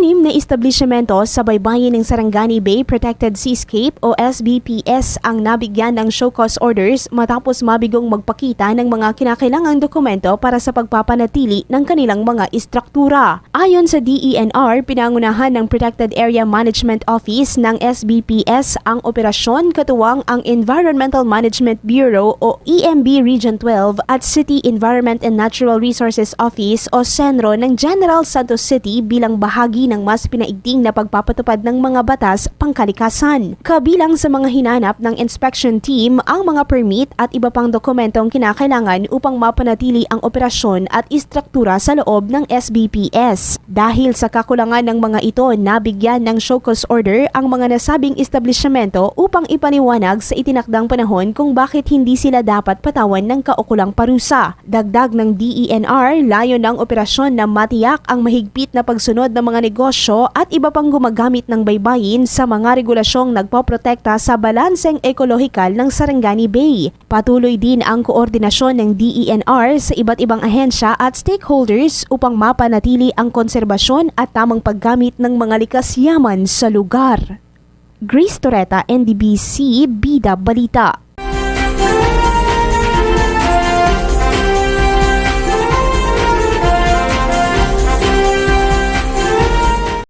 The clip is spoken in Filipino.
Anim na establishmento sa baybayin ng Sarangani Bay Protected Seascape o SBPS ang nabigyan ng show cause orders matapos mabigong magpakita ng mga kinakailangang dokumento para sa pagpapanatili ng kanilang mga istruktura. Ayon sa DENR, pinangunahan ng Protected Area Management Office ng SBPS ang operasyon katuwang ang Environmental Management Bureau o EMB Region 12 at City Environment and Natural Resources Office o CENRO ng General Santos City bilang bahagi ng mas pinaigting na pagpapatupad ng mga batas pangkalikasan. Kabilang sa mga hinanap ng inspection team ang mga permit at iba pang dokumentong kinakailangan upang mapanatili ang operasyon at istruktura sa loob ng SBPS. Dahil sa kakulangan ng mga ito, nabigyan ng show cause order ang mga nasabing establishmento upang ipaniwanag sa itinakdang panahon kung bakit hindi sila dapat patawan ng kaukulang parusa. Dagdag ng DENR, layo ng operasyon na matiyak ang mahigpit na pagsunod ng mga negosyo at iba pang gumagamit ng baybayin sa mga regulasyong nagpoprotekta sa balanseng ekolohikal ng Sarangani Bay. Patuloy din ang koordinasyon ng DENR sa iba't ibang ahensya at stakeholders upang mapanatili ang konserbasyon at tamang paggamit ng mga likas yaman sa lugar. Grace Toreta, NDBC, Bida Balita.